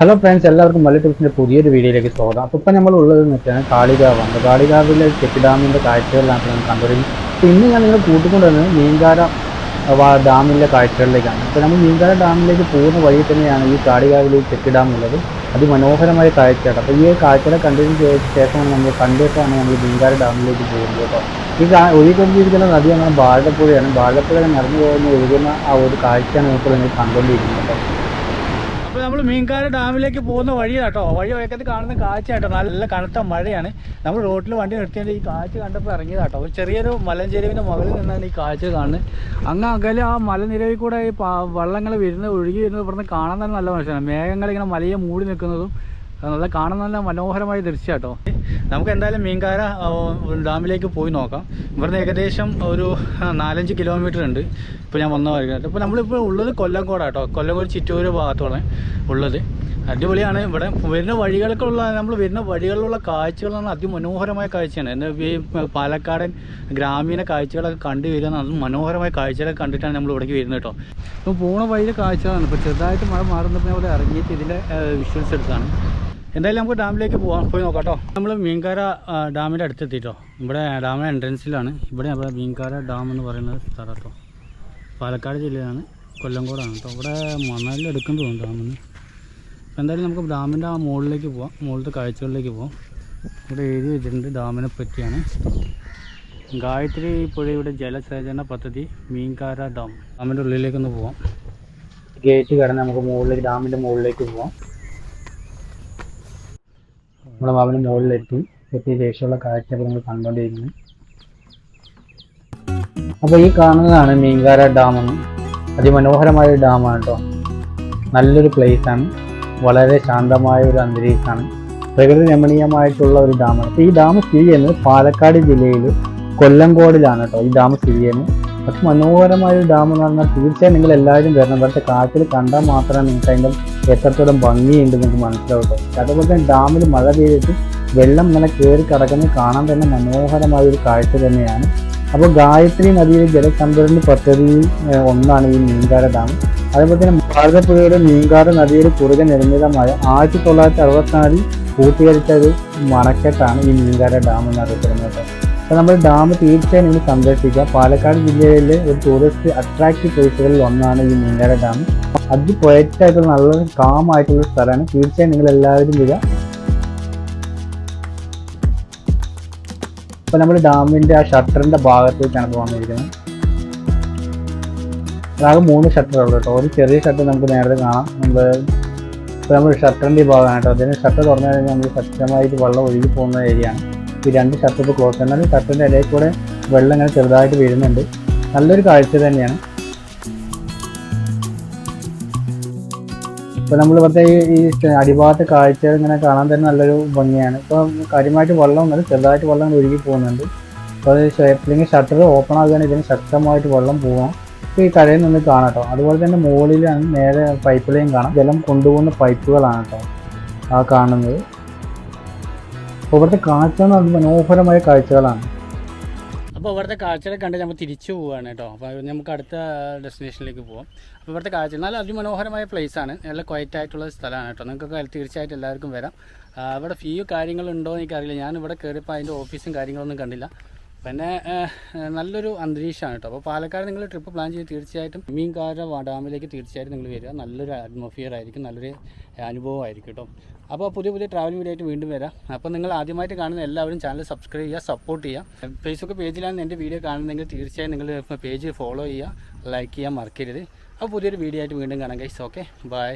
Hello friends എല്ലാവർക്കും മല്ലി ടിപ്സിന്റെ പുതിയൊരു വീഡിയോയിലേക്ക് സ്വാഗതം. അപ്പോൾ ഇപ്പം എന്ന് വെച്ചാൽ കാളികാവാണ്. കാളികാവിലെ ചെക്ക് ഡാമിന്റെ കാഴ്ചകളിലാണ് നമ്മൾ അപ്പോൾ ഇന്ന് ഞാൻ നിങ്ങൾ കൂട്ടിക്കൊണ്ടുവന്നത് മീൻകാര ഡാമിലെ കാഴ്ചകളിലേക്കാണ്. അപ്പോൾ നമ്മൾ മീൻകാര ഡാമിലേക്ക് പോകുന്ന വഴി തന്നെയാണ് ഈ കാളികാവിലെ ചെക്ക് ഡാം ഉള്ളത്. അതിമനോഹരമായ കാഴ്ചയാണ്. അപ്പോൾ ഈ കാഴ്ചകളെ കണ്ടതിന് ശേഷമാണ് നമ്മൾ കണ്ടിട്ടാണ് നമ്മൾ മീൻകാര ഡാമിലേക്ക് പോകുന്നത് കേട്ടോ. ഈ ഒഴുകിക്കൊണ്ടിരിക്കുന്ന നദി അങ്ങനെ ഭാരതപ്പുഴയാണ് ഭാരതപ്പുഴ നിറഞ്ഞു പോകുന്ന ഒഴുകുന്ന ആ ഒരു കാഴ്ചയാണ് ഇപ്പോൾ നിങ്ങൾ കണ്ടുകൊണ്ടിരിക്കുന്നത് കേട്ടോ. നമ്മൾ മീൻകാര ഡാമിലേക്ക് പോകുന്ന വഴിയാട്ടോ. വഴി വഴക്കത്ത് കാണുന്ന കാഴ്ച കേട്ടോ നല്ല കനത്ത മഴയാണ്. നമ്മൾ റോഡിൽ വണ്ടി നിർത്തിയത് ഈ കാഴ്ച കണ്ടപ്പോൾ ഇറങ്ങിയതാട്ടോ. ഒരു ചെറിയൊരു മലഞ്ചെരുവിന്റെ മുകളിൽ നിന്നാണ് ഈ കാഴ്ച കാണുന്നത്. അങ്ങ് അകലെ ആ മലനിരവിൽ കൂടെ ഈ വള്ളങ്ങൾ വരുന്നത് ഒഴുകി വരുന്നത് ഇവിടുന്ന് കാണാൻ തന്നെ നല്ല മനസ്സിലാണ് മേഘങ്ങൾ ഇങ്ങനെ മലയെ മൂടി നിൽക്കുന്നതും നല്ല കാണാൻ നല്ല മനോഹരമായ ദൃശ്യം കേട്ടോ നമുക്ക് എന്തായാലും മീൻകാര ഡാമിലേക്ക് പോയി നോക്കാം. ഇവിടുന്ന് ഏകദേശം ഒരു നാലഞ്ച് കിലോമീറ്റർ ഉണ്ട്. ഇപ്പോൾ ഞാൻ വന്ന വരുന്നത് ഇപ്പോൾ നമ്മളിപ്പോൾ ഉള്ളത് കൊല്ലംകോട് കേട്ടോ കൊല്ലംകോട് ചിറ്റൂര് ഭാഗത്താണ് ഉള്ളത്. അടിപൊളിയാണ്. ഇവിടെ വരുന്ന വഴികൾക്കുള്ള നമ്മൾ വരുന്ന വഴികളിലുള്ള കാഴ്ചകളാണ് അതിമനോഹരമായ കാഴ്ചയാണ്. എന്താ ഈ പാലക്കാടൻ ഗ്രാമീണ കാഴ്ചകളൊക്കെ കണ്ടു വരുന്ന മനോഹരമായ കാഴ്ചകളൊക്കെ കണ്ടിട്ടാണ് നമ്മൾ ഇവിടേക്ക് വരുന്നത് കേട്ടോ. ഇപ്പോൾ പോണ വഴിയിലെ കാഴ്ചകളാണ്. ഇപ്പോൾ ചെറുതായിട്ട് മഴ മാറുന്നപ്പോൾ അവിടെ ഇറങ്ങിയിട്ട് ഇതിന്റെ വിഷ്വൽസ് എടുത്താണ്. എന്തായാലും നമുക്ക് ഡാമിലേക്ക് പോവാം. പോയി നോക്കാം കേട്ടോ നമ്മൾ മീൻകാര ഡാമിന്റെ അടുത്തെത്തിട്ടോ. ഇവിടെ ഡാമിന്റെ എൻട്രൻസിലാണ് ഇവിടെ നമ്മുടെ മീൻകാര ഡാം എന്ന് പറയുന്നത് സ്ഥലം കേട്ടോ. പാലക്കാട് ജില്ലയാണ് കൊല്ലംകോടാണ് കേട്ടോ. ഇവിടെ മണലെടുക്കുന്നു തോന്നുന്നു ഡാമിൽ നിന്ന് അപ്പോൾ എന്തായാലും നമുക്ക് ഡാമിന്റെ ആ മുകളിലേക്ക് പോവാം. മുകളിലത്തെ കാഴ്ചകളിലേക്ക് പോവാം. ഇവിടെ എഴുതി വെച്ചിട്ടുണ്ട് ഡാമിനെ പറ്റിയാണ്. ഗായത്രി പുഴയുടെ ജലസേചന പദ്ധതി മീൻകാര ഡാം. ഡാമിന്റെ ഉള്ളിലേക്കൊന്ന് പോവാം. ഗേറ്റ് കടന്ന് നമുക്ക് മുകളിലേക്ക് ഡാമിന്റെ മുകളിലേക്ക് പോവാം. നമ്മൾ മാവിന് മുകളിലെത്തി. എത്തിയ ശേഷമുള്ള കാഴ്ചകൾ നമ്മൾ കണ്ടുകൊണ്ടിരിക്കുന്നത് അപ്പോൾ ഈ കാണുന്നതാണ് മീൻകാര ഡാം എന്ന്. അതിമനോഹരമായ ഒരു ഡാമാണ് കേട്ടോ. നല്ലൊരു പ്ലേസ് ആണ്. വളരെ ശാന്തമായ ഒരു അന്തരീക്ഷമാണ്. പ്രകൃതി രമണീയമായിട്ടുള്ള ഒരു ഡാമാണ്. അപ്പോൾ ഈ ഡാം സ്ഥിതി ചെയ്യുന്നത് പാലക്കാട് ജില്ലയിൽ കൊല്ലംകോടിലാണ് കേട്ടോ. ഈ ഡാം സ്ഥിതി ചെയ്യുന്നത്. അത് മനോഹരമായ ഒരു ഡാം എന്ന് പറഞ്ഞാൽ തീർച്ചയായും നിങ്ങൾ എല്ലാവരും വരണം. പക്ഷേ കാറ്റിൽ കണ്ടാൽ മാത്രമേ നിങ്ങൾക്ക് അതിന്റെ എത്രത്തോളം ഭംഗിയുണ്ട് നിങ്ങൾക്ക് മനസ്സിലാവും കേട്ടോ അതുപോലെ തന്നെ ഡാമിൽ മഴ പെയ്തിട്ട് വെള്ളം ഇങ്ങനെ കയറി കിടക്കുന്നത് കാണാൻ തന്നെ മനോഹരമായ ഒരു കാഴ്ച തന്നെയാണ്. അപ്പോൾ ഗായത്രി നദിയിലെ ജലസംഭരണി പദ്ധതി ഒന്നാണ് ഈ മീൻകാര ഡാം അതേപോലെ തന്നെ ഭാരതപ്പുഴയുടെ മീൻകാര നദിയുടെ കുറുകെ നിർമ്മിതമായ ആയിരത്തി തൊള്ളായിരത്തി അറുപത്തിനാലിൽ പൂർത്തീകരിച്ച ഒരു മണക്കെട്ടാണ് ഈ മീൻകാര ഡാം എന്നറിയപ്പെടുന്നത് അപ്പോൾ നമ്മൾ ഡാം തീർച്ചയായും നിങ്ങൾ സന്ദർശിക്കുക പാലക്കാട് ജില്ലയിലെ ഒരു ടൂറിസ്റ്റ് അട്രാക്റ്റീവ് പ്ലേസുകളിൽ ഒന്നാണ് ഈ മീൻകാര ഡാം. അത് ആയിട്ടുള്ള നല്ല കാം ആയിട്ടുള്ള സ്ഥലമാണ്. തീർച്ചയായും നിങ്ങൾ എല്ലാവരും വരിക. അപ്പോൾ നമ്മൾ ഡാമിന്റെ ആ ഷട്ടറിന്റെ ഭാഗത്തേക്കാണ് പോകുന്നിരിക്കുന്നത് ആകെ മൂന്ന് ഷട്ടറുള്ളൂ കേട്ടോ. ഒരു ചെറിയ ഷട്ടർ നമുക്ക് നേരത്തെ കാണാം. നമ്മൾ ഇപ്പോൾ നമ്മൾ ഷട്ടറിന്റെ ഭാഗമാണ് കേട്ടോ. അതിന് ഷട്ടർ തുറന്നു കഴിഞ്ഞാൽ നമ്മൾ ശക്തമായിട്ട് വെള്ളം ഒഴുകി പോകുന്ന ഏരിയയാണ്. ഈ രണ്ട് ഷർട്ട് ഇപ്പോൾ ക്ലോസ് എന്നാലും ഷർട്ടിന്റെ ഇടയിൽ കൂടെ വെള്ളം ഇങ്ങനെ ചെറുതായിട്ട് വീഴുന്നുണ്ട്. നല്ലൊരു കാഴ്ച തന്നെയാണ്. ഇപ്പോൾ നമ്മൾ ഇവിടുത്തെ ഈ അടിഭാഗത്ത് കാഴ്ച ഇങ്ങനെ കാണാൻ തന്നെ നല്ലൊരു ഭംഗിയാണ്. ഇപ്പോൾ കാര്യമായിട്ട് വെള്ളം ഉണ്ട് ചെറുതായിട്ട് വെള്ളം ഒഴുകി പോകുന്നുണ്ട്. അപ്പോൾ അത് എപ്പോഴെങ്കിലും ഷട്ടർ ഓപ്പൺ ആകുകയാണെങ്കിൽ ഇതിന് ശക്തമായിട്ട് വെള്ളം പോകാം ഇപ്പോൾ ഈ കരയിൽ നിന്ന് കാണാം കേട്ടോ അതുപോലെ തന്നെ മുകളിലാണ് നേരെ പൈപ്പ് കാണാം. ജലം കൊണ്ടുപോകുന്ന പൈപ്പുകളാണ് കേട്ടോ ആ കാണുന്നത്. ഇവിടുത്തെ കാഴ്ച മനോഹരമായ കാഴ്ചകളാണ്. അപ്പോൾ ഇവിടുത്തെ കാഴ്ചകളെ കണ്ട് നമ്മൾ തിരിച്ചു പോവുകയാണ് കേട്ടോ. അപ്പോൾ നമുക്ക് അടുത്ത ഡെസ്റ്റിനേഷനിലേക്ക് പോകാം അപ്പോൾ ഇവിടുത്തെ കാഴ്ച നല്ല അതിമനോഹരമായ ആണ്. നല്ല ക്വയറ്റ് ആയിട്ടുള്ള സ്ഥലമാണ് കേട്ടോ. നിങ്ങൾക്ക് തീർച്ചയായിട്ടും എല്ലാവർക്കും വരാം. അവിടെ ഫീ കാര്യങ്ങളുണ്ടോ എന്ന് എനിക്കറിയില്ല. ഞാൻ ഇവിടെ കയറിയപ്പോൾ അതിന്റെ ഓഫീസും കാര്യങ്ങളൊന്നും കണ്ടില്ല. പിന്നെ നല്ലൊരു അന്തരീക്ഷമാണ് കേട്ടോ. അപ്പോൾ പാലക്കാട് നിങ്ങൾ ട്രിപ്പ് പ്ലാൻ ചെയ്ത് തീർച്ചയായിട്ടും മീൻകാര ഡാമിലേക്ക് തീർച്ചയായിട്ടും നിങ്ങൾ വരിക. നല്ലൊരു അറ്റ്മോസ്ഫിയർ ആയിരിക്കും നല്ലൊരു അനുഭവമായിരിക്കും കേട്ടോ. അപ്പോൾ പുതിയ പുതിയ ട്രാവൽ വീഡിയോ ആയിട്ട് വീണ്ടും വരാം. അപ്പോൾ നിങ്ങൾ ആദ്യമായിട്ട് കാണുന്ന എല്ലാവരും ചാനൽ സബ്സ്ക്രൈബ് ചെയ്യുക സപ്പോർട്ട് ചെയ്യുക. ഫേസ്ബുക്ക് പേജിലാണ് എന്റെ വീഡിയോ കാണുന്നതെങ്കിൽ തീർച്ചയായും നിങ്ങൾ പേജ് ഫോളോ ചെയ്യുക ലൈക്ക് ചെയ്യാൻ മറക്കരുത്. അപ്പോൾ പുതിയൊരു വീഡിയോ ആയിട്ട് വീണ്ടും കാണാം ഗൈസ് ഓക്കെ ബൈ